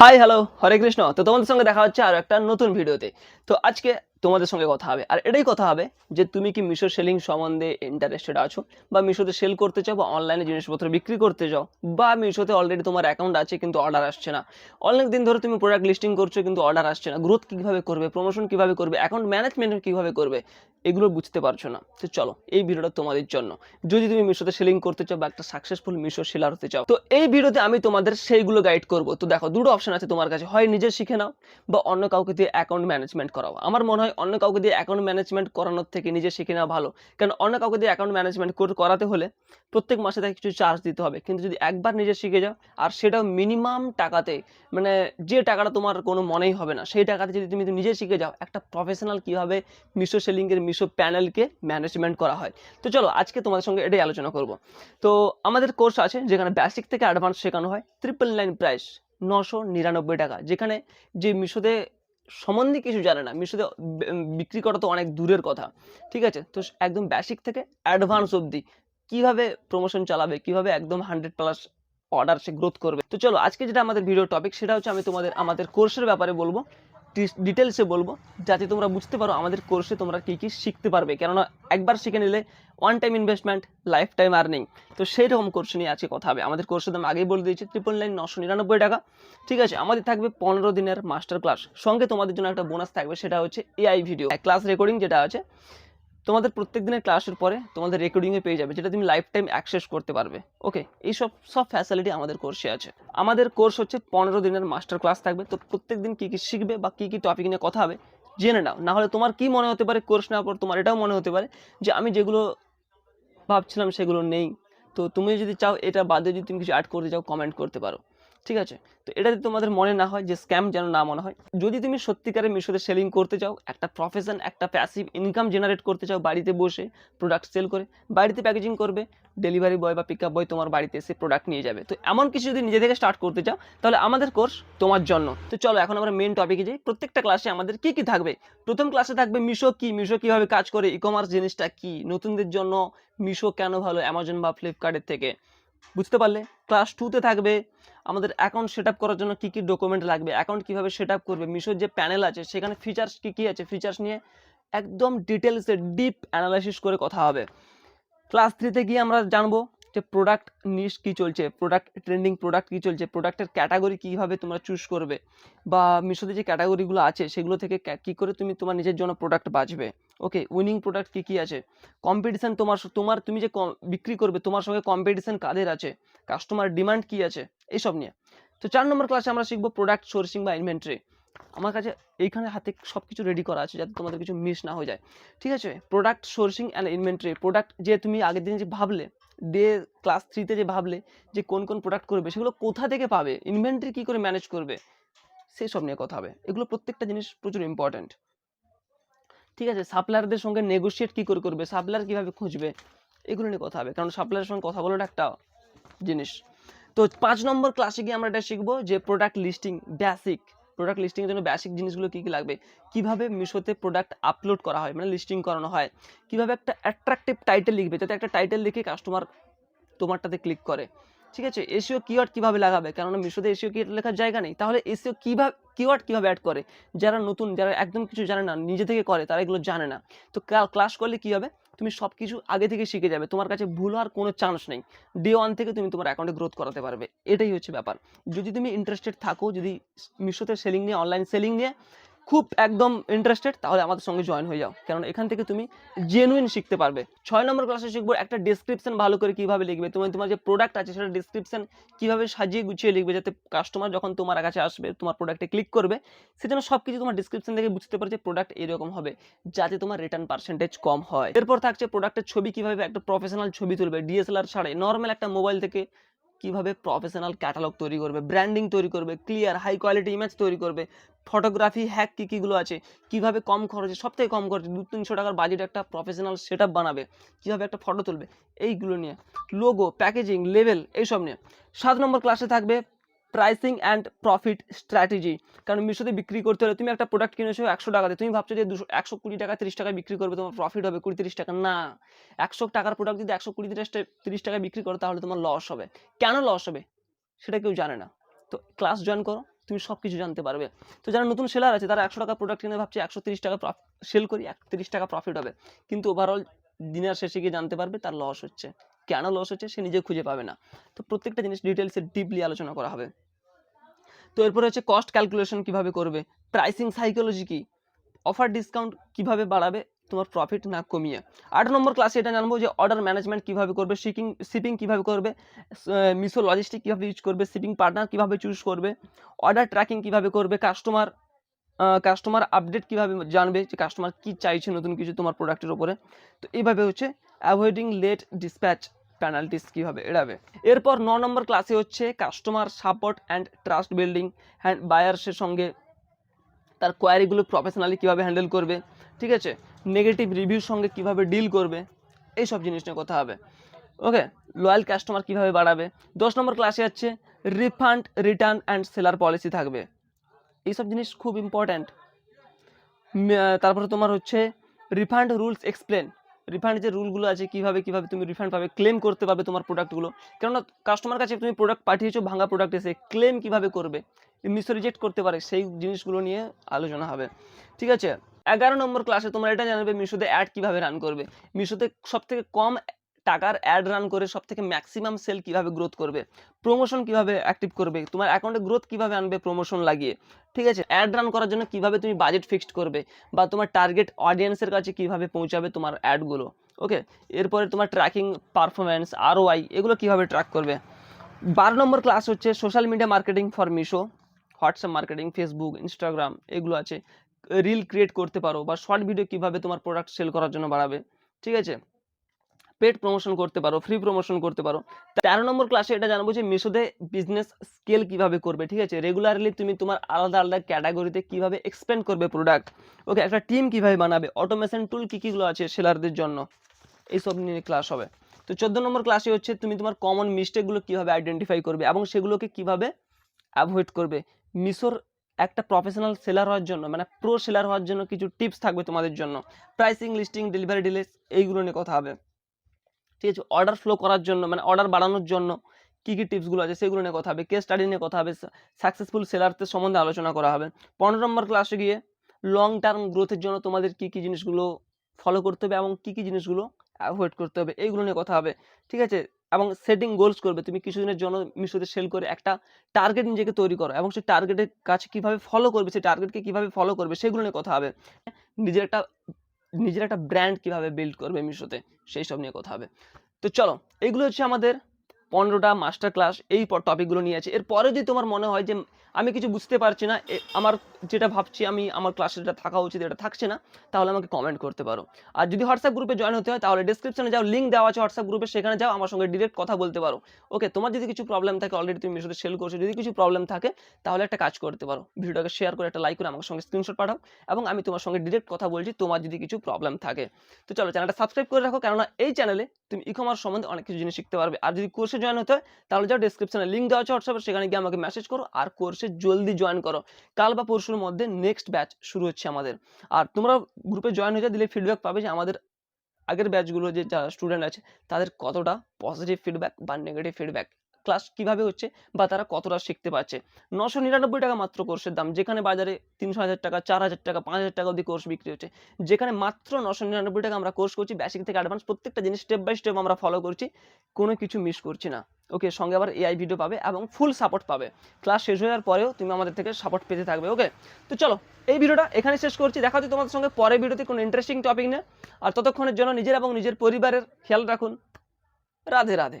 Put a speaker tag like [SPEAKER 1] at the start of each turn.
[SPEAKER 1] Hi hello হরে কৃষ্ণ তো তোমাদের সঙ্গে দেখা হচ্ছে আরও একটা নতুন ভিডিওতে। তো আজকে তোমাদের সঙ্গে কথা হবে। আর এটাই কথা হবে যে তুমি কি মিশো সেলিং সম্বন্ধে ইন্টারেস্টেড আছো বা মিশোতে সেল করতে চাও বা অনলাইনে জিনিসপত্র বিক্রি করতে চাও বা মিশোতে অলরেডি তোমার অ্যাকাউন্ট আছে কিন্তু অর্ডার আসছে না। অনেক দিন ধরে তুমি প্রোডাক্ট লিস্টিং করছ কিন্তু অর্ডার আসছে না। গ্রোথ কীভাবে করবে প্রমোশন কীভাবে করবে অ্যাকাউন্ট ম্যানেজমেন্ট কীভাবে করবে, এগুলো বুঝতে পারছ না। তো চলো, এই ভিডিওটা তোমাদের জন্য। যদি তুমি মিশোতে সেলিং করতে চাও বা একটা সাকসেসফুল মিশো সেলার হতে চাও, তো এই ভিডিওতে আমি তোমাদের সেইগুলো গাইড করব। তো দেখো, দুটো অপশন আছে তোমার কাছে। হয় নিজে শিখে নাও বা অন্য কাউকে দিয়ে অ্যাকাউন্ট ম্যানেজমেন্ট করাও। আমার মনে হয় অন্য কাউকে দিয়ে অ্যাকাউন্ট ম্যানেজমেন্ট করানোর থেকে নিজে শিখে নেওয়া ভালো। কারণ অন্য কাউকে দিয়ে অ্যাকাউন্ট ম্যানেজমেন্ট করাতে হলে প্রত্যেক মাসে তাকে কিছু চার্জ দিতে হবে। কিন্তু যদি একবার নিজে শিখে যাও, আর সেটাও মিনিমাম টাকাতে মানে যে টাকাটা তোমার কোনো মনেই হবে না, সেই টাকাতে যদি তুমি নিজে শিখে যাও, একটা প্রফেশনাল কীভাবে মিশো সেলিংয়ের, মিশো প্যানেলকে ম্যানেজমেন্ট করা হয়। তো চলো, আজকে তোমাদের সঙ্গে এটাই আলোচনা করব। তো আমাদের কোর্স আছে, যেখানে বেসিক থেকে অ্যাডভান্স শেখানো হয় ট্রিপল নাইন প্রাইস নশো নিরানব্বই টাকা। যেখানে যে মিশোতে সম্বন্ধে কিছু জানে না। মিশোতে বিক্রি করা তো অনেক দূরের কথা। ঠিক আছে? তো একদম বেসিক থেকে অ্যাডভান্স অবধি কীভাবে প্রমোশন চালাবে, কীভাবে একদম হান্ড্রেড প্লাস অর্ডার সে গ্রোথ করবে? তো চলো, আজকে যেটা আমাদের ভিডিও টপিক সেটা হচ্ছে আমি তোমাদের, আমাদের কোর্সের ব্যাপারে বলব। ডিটেলসে বলব, যাতে তোমরা বুঝতে পারো আমাদের কোর্সে তোমরা কী কী শিখতে পারবে। কেননা একবার শিখে নিলে one time investment lifetime earning তো সেই রকম কোর্স নিয়ে আজকে কথা হবে। আমাদের কোর্সের দাম আগেই বলে দিয়েছি ট্রিপল নাইন নশো নিরানব্বই টাকা। ঠিক আছে, আমাদের থাকবে পনেরো দিনের মাস্টার ক্লাস সঙ্গে তোমাদের জন্য একটা বোনাস থাকবে, সেটা হচ্ছে এআই ভিডিও ক্লাস রেকর্ডিং যেটা আছে তোমাদের প্রত্যেক দিনের ক্লাসের পরে তোমাদের রেকর্ডিংয়ে পেয়ে যাবে, যেটা তুমি লাইফ টাইম অ্যাক্সেস করতে পারবে। ওকে এই সব সব ফ্যাসিলিটি আমাদের কোর্সে আছে। আমাদের কোর্স হচ্ছে পনেরো দিনের মাস্টার ক্লাস থাকবে। তো প্রত্যেক দিন কী কী শিখবে বা কী কী টপিক নিয়ে কথা হবে, জেনে নাও। না হলে তোমার কী মনে হতে পারে কোর্স নেওয়ার পর, তোমার এটাও মনে হতে পারে যে আমি যেগুলো ভাবছিলাম সেগুলো নেই। তো তুমি যদি চাও, এটা বাদে যদি তুমি কিছু অ্যাড করতে চাও কমেন্ট করতে পারো। ঠিক আছে? তো এটা যদি তোমাদের মনে না হয় যে স্ক্যাম যেন না মনে হয়। যদি তুমি সত্যিকারে মিশোতে সেলিং করতে চাও, একটা প্রফেশন একটা প্যাসিভ ইনকাম জেনারেট করতে চাও বাড়িতে বসে প্রোডাক্ট সেল করে, বাড়িতে প্যাকেজিং করবে ডেলিভারি বয় বা পিক আপ বয় তোমার বাড়িতে এসে প্রোডাক্ট নিয়ে যাবে। তো এমন কিছু যদি নিজে থেকে স্টার্ট করতে চাও, তাহলে আমাদের কোর্স তোমার জন্য। তো চলো এখন আমরা মেন টপিকে যাই। প্রত্যেকটা ক্লাসে আমাদের কি কি থাকবে? প্রথম ক্লাসে থাকবে মিশো কি? মিশো কীভাবে কাজ করে? ই কমার্স জিনিসটা কি? নতুনদের জন্য মিশো কেন ভালো? অ্যামাজন বা ফ্লিপকার্টের থেকে। বুঝতে পারলে? ক্লাস টুতে থাকবে আমাদের অ্যাকাউন্ট সেট করার জন্য কী কী ডকুমেন্ট লাগবে অ্যাকাউন্ট কীভাবে সেট আপ করবে, মিশোর যে প্যানেল আছে, সেখানে ফিচার্স কী কী আছে ফিচার্স নিয়ে একদম ডিটেলসে ডিপ অ্যানালাইসিস করে কথা হবে। ক্লাস থ্রিতে গিয়ে আমরা জানব যে প্রোডাক্ট নিশ কী চলছে প্রোডাক্ট ট্রেন্ডিং প্রোডাক্ট কী চলছে প্রোডাক্টের ক্যাটাগরি কীভাবে তোমরা চুজ করবে, বা মিশোতে যে ক্যাটাগরিগুলো আছে, সেগুলো থেকে কী করে তুমি তোমার নিজের জন্য প্রোডাক্ট বাঁচবে ওকে উইনিং প্রোডাক্ট কী কী আছে? কম্পিটিশান তোমার তোমার তুমি যে বিক্রি করবে, তোমার সঙ্গে কম্পিটিশান কাদের আছে? কাস্টমার ডিমান্ড কী আছে? এইসব নিয়ে। তো চার নম্বর ক্লাসে আমরা শিখব প্রোডাক্ট সোর্সিং বা ইনভেন্টরি আমার কাছে এইখানে হাতে সব কিছু রেডি করা আছে যাতে তোমাদের কিছু মিস না হয়ে যায়। ঠিক আছে? Product sourcing and inventory product যে তুমি আগের দিন যে ভাবলে ডে ক্লাস থ্রিতে যে ভাবলে, যে কোন কোন প্রোডাক্ট করবে, সেগুলো কোথা থেকে পাবে? ইনভেন্টরি কী করে ম্যানেজ করবে? সেই সব নিয়ে কথা হবে। এগুলো প্রত্যেকটা জিনিস প্রচুর ইম্পর্ট্যান্ট ঠিক আছে সাপ্লায়ারদের সঙ্গে নেগোশিয়েট কী করে করবে সাপ্লায়ার কীভাবে খুঁজবে, এগুলো নিয়ে কথা হবে। কারণ সাপ্লায়ারের সঙ্গে কথা বলাটা একটা জিনিস। তো পাঁচ নম্বর ক্লাসে গিয়ে আমরা এটা শিখব যে প্রোডাক্ট লিস্টিং বেসিক প্রোডাক্ট লিস্টিংয়ের জন্য বেসিক জিনিসগুলো কী কী লাগবে? কীভাবে মিশোতে প্রোডাক্ট আপলোড করা হয় মানে লিস্টিং করানো হয়। কীভাবে একটা অ্যাট্রাকটিভ টাইটেল লিখবে, যাতে একটা টাইটেল লিখে কাস্টমার তোমারটাতে ক্লিক করে। ঠিক আছে এসিও কিওয়ার্ড কীভাবে লাগাবে? কেননা মিশোতে এসিও কিওয়ার্ড লেখার জায়গা নেই। তাহলে এসিও কীভাবে কিওয়ার্ড কীভাবে অ্যাড করে? যারা নতুন, যারা একদম কিছু জানে না, নিজে থেকে করে, তারা এগুলো জানে না। তো ক্লাস করলে কী হবে? তুমি সব কিছু আগে থেকে শিখে যাবে। তোমার কাছে ভুল হওয়ার কোনো চান্স নেই। ডে ওয়ান থেকে তুমি তোমার অ্যাকাউন্টে গ্রোথ করাতে পারবে। এটাই হচ্ছে ব্যাপার। যদি তুমি ইন্টারেস্টেড থাকো, যদি মিশোতে সেলিং নিয়ে অনলাইন সেলিং নিয়ে খুব একদম ইন্টারেস্টেড তাহলে আমাদের সঙ্গে জয়েন হয়ে যাও। কারণ এখান থেকে তুমি জেনুইন শিখতে পারবে। ছয় নম্বর ক্লাসে শিখব একটা ডিসক্রিপশন ভালো করে কীভাবে লিখবে। তুমি তোমার যে প্রোডাক্ট আছে, সেটা ডিসক্রিপশন কীভাবে সাজিয়ে গুছিয়ে লিখবে, যাতে কাস্টমার যখন তোমার কাছে আসবে, তোমার প্রোডাক্টে ক্লিক করবে সেজন্য সব কিছু তোমার ডিসক্রিপশন থেকে বুঝতে পারে যে প্রোডাক্ট এরকম হবে, যাতে তোমার রিটার্ন পার্সেন্টেজ কম হয়। এরপর থাকছে প্রোডাক্টের ছবি কীভাবে একটা প্রফেশনাল ছবি তুলবে ডিএসএলআর ছাড়ে নর্মাল একটা মোবাইল থেকে কীভাবে প্রফেশনাল ক্যাটালগ তৈরি করবে ব্র্যান্ডিং তৈরি করবে ক্লিয়ার হাই কোয়ালিটি ইমেজ তৈরি করবে ফটোগ্রাফি হ্যাক কী কীগুলো আছে, কীভাবে কম খরচে সব থেকে কম খরচে দু তিনশো টাকার বাজেট একটা প্রফেশনাল সেট বানাবে, কীভাবে একটা ফটো তুলবে, এইগুলো নিয়ে লোগো প্যাকেজিং লেভেল এইসব নিয়ে। সাত নম্বর ক্লাসে থাকবে প্রাইসিং অ্যান্ড প্রফিট স্ট্র্যাটেজি কারণ মিশোতে বিক্রি করতে হলে তুমি একটা প্রোডাক্ট কিনেছো একশো টাকাতে। তুমি ভাবছ যে দুশো, একশো কুড়ি টাকা তিরিশ টাকায় বিক্রি করবে, তোমার প্রফিট হবে কুড়ি তিরিশ টাকা। না, একশো টাকার প্রোডাক্ট যদি একশো কুড়ি তিরিশ তিরিশ টাকায় বিক্রি করো, তাহলে তোমার লস হবে। কেন লস হবে? সেটা কেউ জানে না। তো ক্লাস জয়েন করো, তুমি সব কিছু জানতে পারবে। তো যারা নতুন সেলার আছে, তারা একশো টাকা প্রোডাক্ট কিনে ভাবছে, একশো তিরিশ টাকা সেল করি, এক তিরিশ টাকা প্রফিট হবে। কিন্তু ওভারঅল দিনের শেষে গিয়ে জানতে পারবে, তার লস হচ্ছে। কেন লস হচ্ছে সে নিজে খুঁজে পাবে না। তো প্রত্যেকটা জিনিস ডিটেলসে ডিপলি আলোচনা করা হবে। তো এরপরে হচ্ছে কস্ট ক্যালকুলেশন কীভাবে করবে? প্রাইসিং সাইকোলজি কি? অফার ডিসকাউন্ট কীভাবে বাড়াবে? তোমার প্রফিট না কমিয়ে। আট নম্বর ক্লাসে এটা জানব যে অর্ডার ম্যানেজমেন্ট কীভাবে করবে শিপিং শিপিং কীভাবে করবে মিশো লজিস্টিক কীভাবে ইউজ করবে শিপিং পার্টনার কীভাবে চুজ করবে অর্ডার ট্র্যাকিং কীভাবে করবে কাস্টমার কাস্টমার আপডেট কীভাবে জানবে যে কাস্টমার কি চাইছে নতুন কিছু তোমার প্রোডাক্টের উপরে। তো এইভাবে হচ্ছে অ্যাভয়েডিং লেট ডিসপ্যাচ পেনাল্টিস কীভাবে এড়াবে? এরপর ন নম্বর ক্লাসে হচ্ছে customer support and trust building hand বায়ার্সের সঙ্গে তার কোয়ারিগুলো প্রফেশনালি কীভাবে হ্যান্ডেল করবে, ঠিক আছে? নেগেটিভ রিভিউর সঙ্গে কীভাবে ডিল করবে, এইসব জিনিস নিয়ে কথা হবে। ওকে লয়াল কাস্টমার কীভাবে বাড়াবে? দশ নম্বর ক্লাসে হচ্ছে refund return and seller policy থাকবে। এইসব জিনিস খুব ইম্পর্ট্যান্ট তারপরে তোমার হচ্ছে রিফান্ড রুলস এক্সপ্লেন রিফান্ড যে রুলগুলো আছে, কীভাবে কীভাবে তুমি রিফান্ড পাবে ক্লেম করতে পারবে তোমার প্রোডাক্টগুলো কেননা কাস্টমার কাছে তুমি প্রোডাক্ট পাঠিয়েছো, ভাঙা প্রোডাক্ট এসে ক্লেম কীভাবে করবে? মিশো রিজেক্ট করতে পারে, সেই জিনিসগুলো নিয়ে আলোচনা হবে। ঠিক আছে? এগারো নম্বর ক্লাসে তোমরা এটা জানাবে, মিশোতে অ্যাড কীভাবে রান করবে? মিশোতে সব থেকে কম টাকার অ্যাড রান করে সব থেকে ম্যাক্সিমাম সেল কীভাবে গ্রোথ করবে? প্রমোশন কীভাবে অ্যাক্টিভ করবে? তোমার অ্যাকাউন্টে গ্রোথ কীভাবে আনবে? প্রমোশন লাগিয়ে। ঠিক আছে? অ্যাড রান করার জন্য কীভাবে তুমি বাজেট ফিক্সড করবে? বা তোমার টার্গেট অডিয়েন্সের কাছে কীভাবে পৌঁছাবে তোমার অ্যাডগুলো ওকে এরপরে তোমার ট্র্যাকিং পারফরমেন্স আরওআই এগুলো কীভাবে ট্র্যাক করবে? বারো নম্বর ক্লাস হচ্ছে social media marketing for Meesho WhatsApp marketing Facebook Instagram এগুলো আছে। রিল ক্রিয়েট করতে পারো বা শর্ট ভিডিও কীভাবে তোমার প্রোডাক্ট সেল করার জন্য বাড়াবে? ঠিক আছে? পেড প্রমোশন করতে পারো, ফ্রি প্রমোশন করতে পারো। তেরো নম্বর ক্লাসে এটা জানব যে মিশোতে বিজনেস স্কেল কীভাবে করবে, ঠিক আছে? রেগুলারলি তুমি তোমার আলাদা আলাদা ক্যাটাগরিতে কীভাবে এক্সপেন্ড করবে প্রোডাক্ট ওকে একটা টিম কীভাবে বানাবে? অটোমেশন টুল কী কীগুলো আছে সেলারদের জন্য? এইসব নিয়ে ক্লাস হবে। তো চোদ্দ নম্বর ক্লাসে হচ্ছে তুমি তোমার কমন মিস্টেকগুলো কীভাবে আইডেন্টিফাই করবে এবং সেগুলোকে কীভাবে অ্যাভয়েড করবে? মিশোর একটা প্রফেশনাল সেলার হওয়ার জন্য মানে প্রো সেলার হওয়ার জন্য কিছু টিপস থাকবে তোমাদের জন্য। প্রাইসিং লিস্টিং ডেলিভারি ডিলেস এইগুলো নিয়ে কথা হবে। ঠিক আছে? অর্ডার ফ্লো করার জন্য মানে অর্ডার বাড়ানোর জন্য কী কী টিপসগুলো আছে সেগুলো নিয়ে কথা হবে কেস স্টাডি নিয়ে কথা হবে সাকসেসফুল সেলারদের সম্বন্ধে আলোচনা করা হবে। পনেরো নম্বর ক্লাসে গিয়ে লং টার্ম গ্রোথের জন্য তোমাদের কী কী জিনিসগুলো ফলো করতে হবে এবং কী কী জিনিসগুলো অ্যাভয়েড করতে হবে, এইগুলো নিয়ে কথা হবে, ঠিক আছে? এবং সেটিং গোলস করবে, তুমি কিছুদিনের জন্য মিশোতে সেল করে একটা টার্গেট নিজেকে তৈরি করো এবং সেই টার্গেটের কাছে কীভাবে ফলো করবে, সেই টার্গেটকে কীভাবে ফলো করবে, সেগুলো নিয়ে কথা হবে। নিজের একটা নিজের একটা ব্র্যান্ড কীভাবে বিল্ড করবে মিশোতে সেই সব নিয়ে কথা হবে। তো চলো, এগুলো হচ্ছে আমাদের পনেরোটা মাস্টার ক্লাস এই টপিকগুলো নিয়ে আছে। এরপরে যদি তোমার মনে হয় যে আমি কিছু বুঝতে পারছি না আমার যেটা ভাবছি আমি আমার ক্লাসে যেটা থাকা উচিত এটা থাকছে না, তাহলে আমাকে কমেন্ট করতে পারো। আর যদি হোয়াটসঅ্যাপ গ্রুপে জয়েন হতে হয়, তাহলে ডিসক্রিপশনে যাও লিঙ্ক দেওয়া আছে হোয়াটসঅ্যাপ গ্রুপে সেখানে যাও, আমার সঙ্গে ডিরেক্ট কথা বলতে পারো। ওকে তোমার যদি কিছু প্রবলেম থাকে অলরেডি তুমি মিশোতে সেল করছ, যদি কিছু প্রবলেম থাকে, তাহলে একটা কাজ করতে পারো। ভিডিওটাকে শেয়ার করে একটা লাইক করে আমার সঙ্গে স্ক্রিনশট পাঠাও, এবং আমি তোমার সঙ্গে ডিরেক্ট কথা বলছি, তোমার যদি কিছু প্রবলেম থাকে। তো চলো চ্যানেলটা সাবস্ক্রাইব করে রাখো, কেননা এই চ্যানেলে তুমি ই কমার্স সম্বন্ধে অনেক কিছু জিনিস শিখতে পারবে। আর যদি কোর্সে জয়েন হতে হয়, তাহলে যাও ডিসক্রিপশনে লিঙ্ক দেওয়া আছে হোয়াটসঅ্যাপে সেখানে গিয়ে আমাকে মেসেজ করো, আর কোর্সে জলদি জয়েন করো। কাল বা পরশুর মধ্যে নেক্সট ব্যাচ শুরু হচ্ছে আমাদের। আর তোমরা গ্রুপে জয়েন হয়ে যাও দিলে ফিডব্যাক পাবে যে আমাদের আগের ব্যাচগুলো যে যারা স্টুডেন্ট আছে, তাদের কতটা পজিটিভ ফিডব্যাক বা নেগেটিভ ফিডব্যাক ক্লাস কীভাবে হচ্ছে বা তারা কতটা শিখতে পারছে। নশো নিরানব্বই টাকা মাত্র কোর্সের দাম, যেখানে বাজারে তিনশো হাজার টাকা, চার হাজার টাকা, পাঁচ হাজার টাকা অবধি কোর্স বিক্রি হচ্ছে। যেখানে মাত্র নশো নিরানব্বই টাকা আমরা কোর্স করছি বেসিক থেকে অ্যাডভান্স প্রত্যেকটা জিনিস স্টেপ বাই স্টেপ আমরা ফলো করছি, কোনো কিছু মিস করছি না। ওকে সঙ্গে আবার এআই ভিডিও পাবে এবং ফুল সাপোর্ট পাবে। ক্লাস শেষ হয়ে যাওয়ার পরেও তুমি আমাদের থেকে সাপোর্ট পেতে থাকবে ওকে তো চলো, এই ভিডিওটা এখানে শেষ করছি। দেখা হচ্ছে তোমাদের সঙ্গে পরের ভিডিওতে কোনো ইন্টারেস্টিং টপিক নিয়ে। আর ততক্ষণের জন্য নিজের এবং নিজের পরিবারের খেয়াল রাখুন। রাধে রাধে।